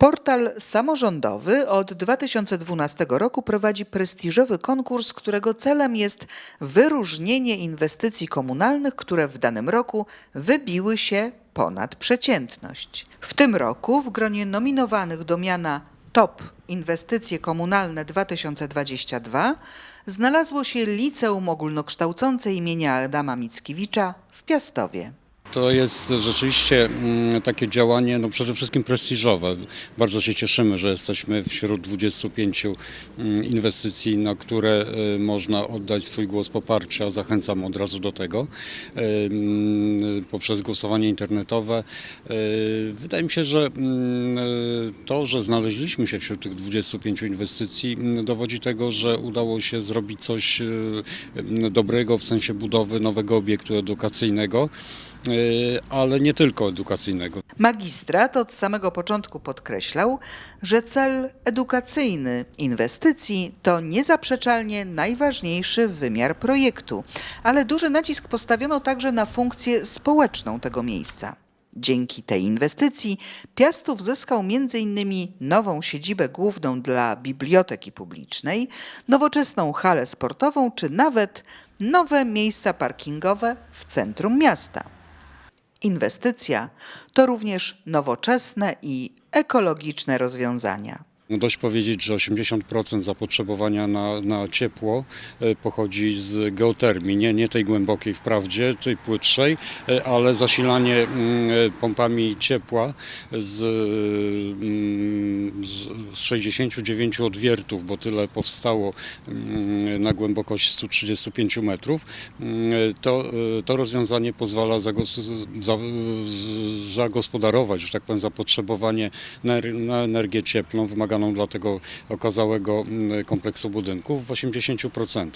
Portal samorządowy od 2012 roku prowadzi prestiżowy konkurs, którego celem jest wyróżnienie inwestycji komunalnych, które w danym roku wybiły się ponad przeciętność. W tym roku w gronie nominowanych do miana Top Inwestycje Komunalne 2022 znalazło się Liceum Ogólnokształcące imienia Adama Mickiewicza w Piastowie. To jest rzeczywiście mm, takie działanie no przede wszystkim prestiżowe. Bardzo się cieszymy, że jesteśmy wśród 25 mm, inwestycji, na które y, można oddać swój głos poparcia. Zachęcam od razu do tego y, mm, poprzez głosowanie internetowe. Y, Wydaje mi się, że to, że znaleźliśmy się wśród tych 25 inwestycji dowodzi tego, że udało się zrobić coś dobrego w sensie budowy nowego obiektu edukacyjnego. Y, ale nie tylko edukacyjnego. Magistrat od samego początku podkreślał, że cel edukacyjny inwestycji to niezaprzeczalnie najważniejszy wymiar projektu, ale duży nacisk postawiono także na funkcję społeczną tego miejsca. Dzięki tej inwestycji Piastów zyskał m.in. nową siedzibę główną dla biblioteki publicznej, nowoczesną halę sportową czy nawet nowe miejsca parkingowe w centrum miasta. Inwestycja to również nowoczesne i ekologiczne rozwiązania. No dość powiedzieć, że 80% zapotrzebowania na, na ciepło e, pochodzi z geotermii, nie, nie tej głębokiej wprawdzie, tej płytszej, e, ale zasilanie mm, e, pompami ciepła z, mm, z 69 odwiertów, bo tyle powstało mm, na głębokość 135 metrów, to, to rozwiązanie pozwala zagospodarować, że tak powiem, zapotrzebowanie na energię cieplną wymaganą dla tego okazałego mm, kompleksu budynków w 80%.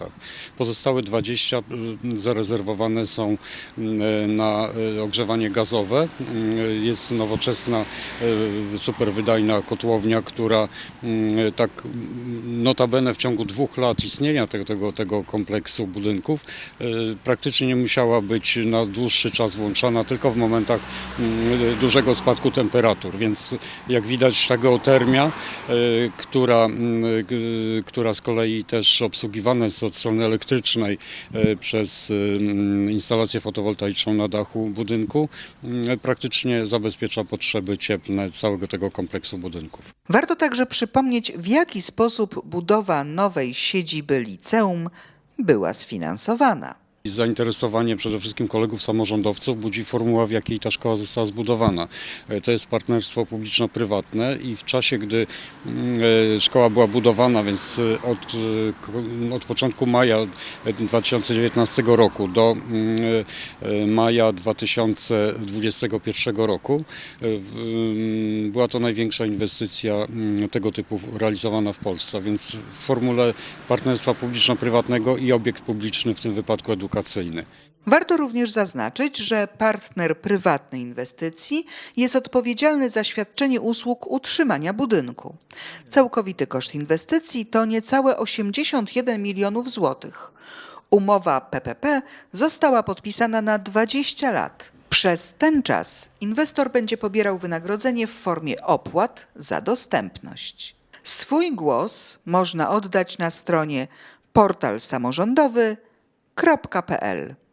Pozostałe 20 mm, zarezerwowane są mm, na e, ogrzewanie gazowe. Jest nowoczesna, e, super wydajna kotłownia, która tak notabene w ciągu dwóch lat istnienia tego, tego, tego kompleksu budynków e, praktycznie nie musiała być na dłuższy czas włączana, tylko w momentach dużego spadku temperatur, więc jak widać ta geotermia, e, która, mm, g- która z kolei też obsługiwana jest od strony elektrycznej e, przez mm, instalację fotowoltaiczną na dachu budynku, praktycznie zabezpiecza potrzeby cieplne całego tego kompleksu budynków. Warto także przypomnieć, w jaki sposób budowa nowej siedziby liceum była sfinansowana. Zainteresowanie przede wszystkim kolegów samorządowców budzi formuła, w jakiej ta szkoła została zbudowana. E, To jest partnerstwo publiczno-prywatne i w czasie, gdy mm, e, szkoła była budowana, więc e, od, od początku maja e, 2019 roku do mm, maja 2021 roku mm, była to największa inwestycja tego typu realizowana w Polsce, więc w formule partnerstwa publiczno-prywatnego i obiekt publiczny, w tym wypadku edukacyjny. Warto również zaznaczyć, że partner prywatnej inwestycji jest odpowiedzialny za świadczenie usług utrzymania budynku. Całkowity koszt inwestycji to niecałe 81 milionów złotych. Umowa PPP została podpisana na 20 lat. Przez ten czas inwestor będzie pobierał wynagrodzenie w formie opłat za dostępność. Swój głos można oddać na stronie portalsamorządowy.pl.